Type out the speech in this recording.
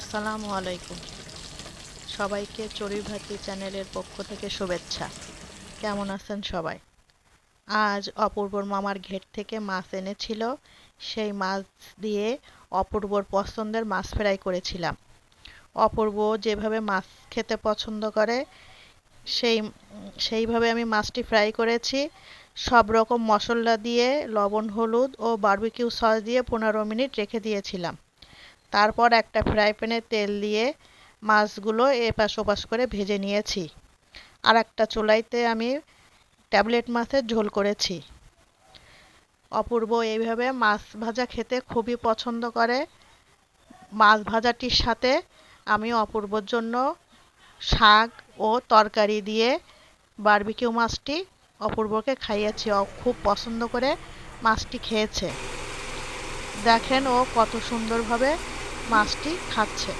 আসসালামু আলাইকুম। সবাইকে চড়ুইভাতি চ্যানেলের পক্ষ থেকে শুভেচ্ছা। কেমন আছেন সবাই? আজ অপূর্বর মামার ঘেট থেকে মাছ এনেছিল। সেই মাছ দিয়ে অপূর্বর পছন্দের মাছ ফ্রাই করেছিলাম। অপূর্ব যেভাবে মাছ খেতে পছন্দ করে, সেই, সেইভাবে আমি মাছটি ফ্রাই করেছি। সব রকম মশলা দিয়ে লবণ, হলুদ ও বারবিকিউ সস দিয়ে পনেরো মিনিট রেখে দিয়েছিলাম। তারপর একটা ফ্রাই প্যানে তেল দিয়ে মাছগুলো এপাশ ওপাশ করে ভেজে নিয়েছি। আর একটা চুলাইতে আমি ট্যাবলেট মাছের ঝোল করেছি। অপূর্ব এইভাবে মাছ ভাজা খেতে খুবই পছন্দ করে। মাছ ভাজাটির সাথে আমি অপূর্বর জন্য শাক ও তরকারি দিয়ে বারবিকিউ মাছটি অপূর্বকে খাইয়েছি। ও খুব পছন্দ করে মাছটি খেয়েছে। দেখেন ও কত সুন্দরভাবে মাছটি খাচ্ছে।